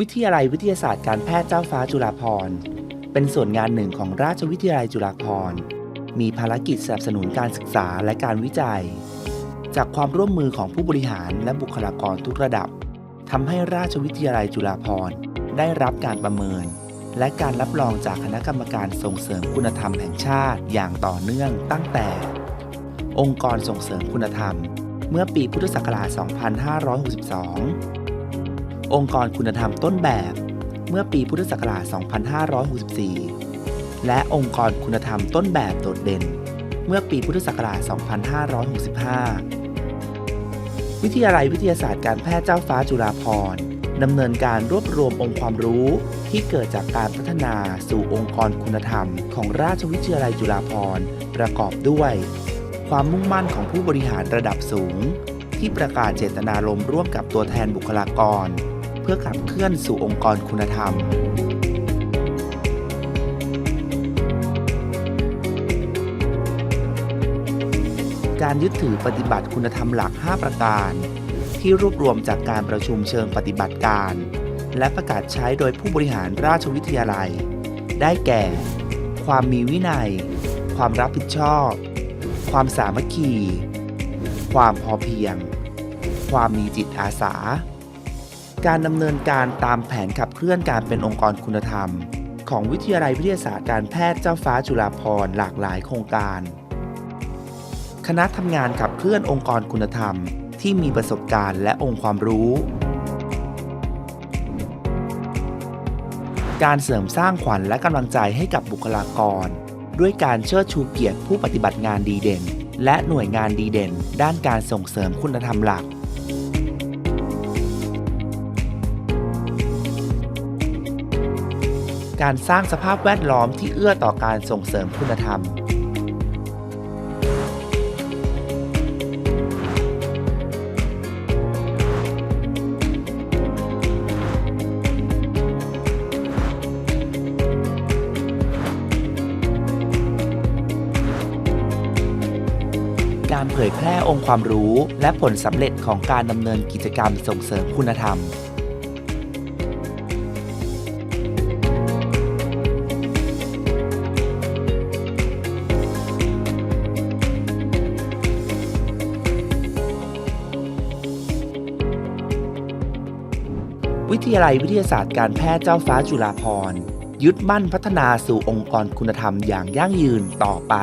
วิทยาลัยวิทยาศาสตร์การแพทย์เจ้าฟ้าจุฬาภรณ์เป็นส่วนงานหนึ่งของราชวิทยาลัยจุฬาภรณ์มีภารกิจสนับสนุนการศึกษาและการวิจัย จากความร่วมมือของผู้บริหารและบุคลากรทุกระดับทำให้ราชวิทยาลัยจุฬาภรณ์ได้รับการประเมิน และการรับรองจากคณะกรรมการส่งเสริมคุณธรรมแห่งชาติอย่างต่อเนื่องตั้งแต่ องค์กรส่งเสริมคุณธรรม เมื่อปีพุทธศักราช 2562 องค์กรคุณธรรมต้นแบบ เมื่อปีพุทธศักราช 2564 และองค์กรคุณธรรมต้นแบบโดดเด่น เมื่อปีพุทธศักราช 2565 วิทยาลัยวิทยาศาสตร์การแพทย์เจ้าฟ้าจุฬาภรณ์ดำเนินการรวบรวมองค์ความรู้ที่เกิดจากการพัฒนาสู่องค์กรคุณธรรม ของราชวิทยาลัยจุฬาภรณ์ประกอบด้วย ความมุ่งมั่นของผู้บริหารระดับสูง ที่ประกาศเจตนารมณ์ร่วมกับตัวแทนบุคลากร พื่อขับเคลื่อนสู่องค์กรคุณธรรมการยึดถือปฏิบัติคุณธรรมหลัก 5 ประการ ที่รวบรวมจากการประชุมเชิงปฏิบัติการ และประกาศใช้โดยผู้บริหารราชวิทยาลัย ได้แก่ ความมีวินัย ความรับผิดชอบ ความสามัคคี ความพอเพียง ความมีจิตอาสา การดำเนินการตามแผนขับเคลื่อนการเป็นองค์กรคุณธรรม ของวิทยาลัยวิทยาศาสตร์การแพทย์เจ้าฟ้าจุฬาภรณ์หลากหลายโครงการ คณะทำงานขับเคลื่อนองค์กรคุณธรรม ที่มีประสบการณ์และองค์ความรู้ การเสริมสร้างขวัญและกำลังใจให้กับบุคลากร ด้วยการเชิดชูเกียรติผู้ปฏิบัติงานดีเด่น และหน่วยงานดีเด่น ด้านการส่งเสริมคุณธรรมหลัก การสร้างสภาพแวดล้อมที่เอื้อต่อการส่งเสริมคุณธรรม การเผยแพร่องค์ความรู้และผลสำเร็จของการดำเนินกิจกรรมส่งเสริมคุณธรรม วิทยาลัยวิทยาศาสตร์การแพทย์เจ้าฟ้าจุฬาภรณ์ยึดมั่นพัฒนาสู่องค์กรคุณธรรมอย่างยั่งยืนต่อไป